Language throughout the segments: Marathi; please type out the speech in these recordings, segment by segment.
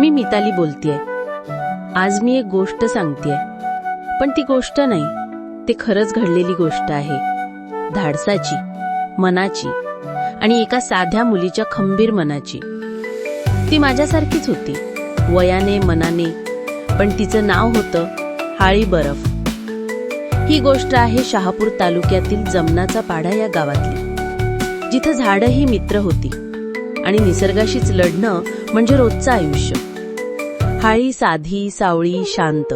मी मिताली बोलतेय. आज मी एक गोष्ट सांगतेय. पण ती गोष्ट नाही. ते खरंच घडलेली गोष्ट आहे. धाडसाची मनाची आणि एका साध्या मुलीच्या खंबीर मनाची. ती माझ्यासारखीच होती. वयाने मनाने पण तिचं नाव होतं हाळी बरफ. ही गोष्ट आहे शहापूर तालुक्यातील जमनाचा पाडा या गावातली. जिथं झाडं ही मित्र होती आणि निसर्गाशीच लढणं म्हणजे रोजचं आयुष्य. हाळी साधी सावळी शांत.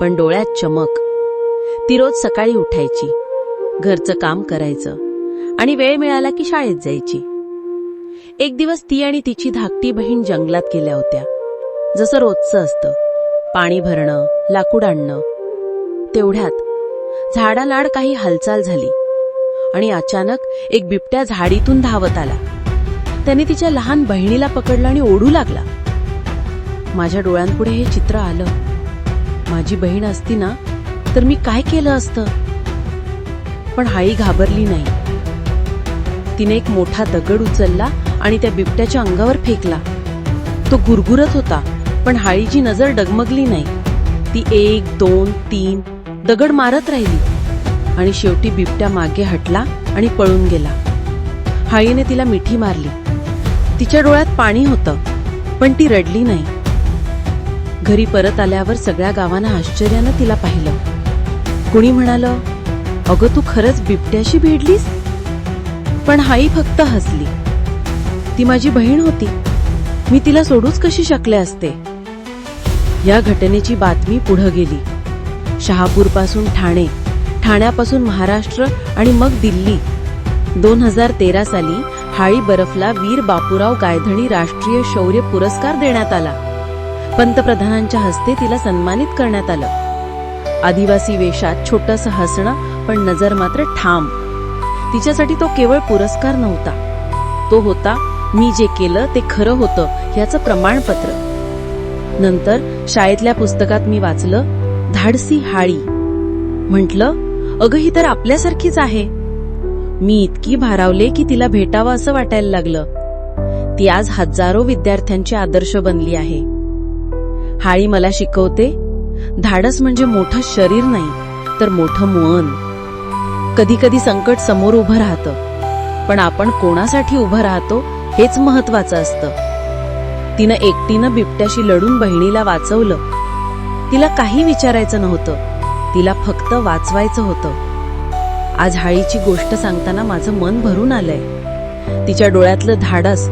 पण डोळ्यात चमक. ती रोज सकाळी उठायची. घरचं काम करायचं. आणि वेळ मिळाला की शाळेत जायची. एक दिवस ती आणि तिची धाकटी बहीण जंगलात गेल्या होत्या. जसं रोजचं असतं. पाणी भरणं लाकूड आणणं. तेवढ्यात झाडालाड काही हालचाल झाली. आणि अचानक एक बिबट्या झाडीतून धावत आला. त्याने तिच्या लहान बहिणीला पकडलं आणि ओढू लागला. माझ्या डोळ्यांपुढे हे चित्र आलं. माझी बहीण असती ना तर मी काय केलं असतं? पण हाई घाबरली नाही. तिने एक मोठा दगड उचलला आणि त्या बिबट्याच्या अंगावर फेकला. तो गुरगुरत होता पण हाळीची नजर डगमगली नाही. ती एक दोन तीन दगड मारत राहिली आणि शेवटी बिबट्या मागे हटला आणि पळून गेला. हाळीने तिला मिठी मारली. तिच्या डोळ्यात पाणी होतं पण ती रडली नाही. घरी परत आल्यावर सगळ्या गावानं आश्चर्यानं तिला पाहिलं. कुणी म्हणालं अगं तू खरंच बिबट्याशी भिडलीस? पण हाई फक्त हसली. ती माझी बहीण होती. मी तिला सोडूच कशी शकले असते? या घटनेची बातमी पुढे गेली. शहापूरपासून ठाणे ठाण्यापासून महाराष्ट्र आणि मग दिल्ली. दोन हजार तेरा साली हाळी बरफला वीर बापूराव गायधणी राष्ट्रीय शौर्य पुरस्कार देण्यात आला. पंतप्रधानांच्या हस्ते तिला सन्मानित करण्यात आलं. आदिवासी वेशात छोटस हसणं पण नजर मात्र ठाम. तिच्यासाठी तो केवळ पुरस्कार नव्हता. तो होता मी जे केलं ते खरं होतं ह्याचं प्रमाणपत्र. नंतर शाळेतल्या पुस्तकात मी वाचलं धाडसी हाळी. म्हटलं अगं ही तर आपल्यासारखीच आहे. मी इतकी भारावले की तिला भेटावं असं वाटायला लागलं. ती आज हजारो विद्यार्थ्यांची आदर्श बनली आहे. हाळी मला शिकवते. धाडस म्हणजे मोठं शरीर नाही तर मोठं मन. कधी कधी संकट समोर उभं राहतं पण आपण कोणासाठी उभं राहतो हेच महत्वाचं असतं. तिनं एकटीनं बिबट्याशी लढून बहिणीला वाचवलं. तिला काही विचारायचं नव्हतं तिला फक्त वाचवायचं होतं. आज हाळीची गोष्ट सांगताना माझं मन भरून आलंय. तिच्या डोळ्यातलं धाडस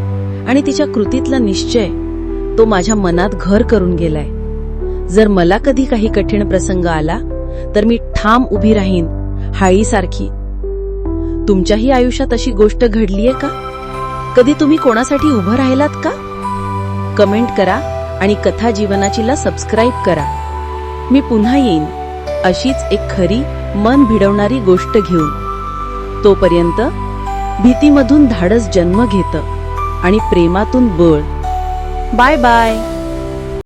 आणि तिच्या कृतीतला निश्चय तो माझ्या मनात घर करून गेलाय. जर मला कधी काही कठीण प्रसंग आला तर मी ठाम उभी राहीन हाळीसारखी. तुमच्याही आयुष्यात अशी गोष्ट घडलीये का? कधी तुम्ही कोणासाठी उभं राहिलात का? कमेंट करा आणि कथा जीवनाचीला सबस्क्राईब करा. मी पुन्हा येईन अशीच एक खरी मन भिडवणारी गोष्ट घेऊन. तोपर्यंत भीतीमधून धाडस जन्म घेतं आणि प्रेमातून बळ. Bye-bye!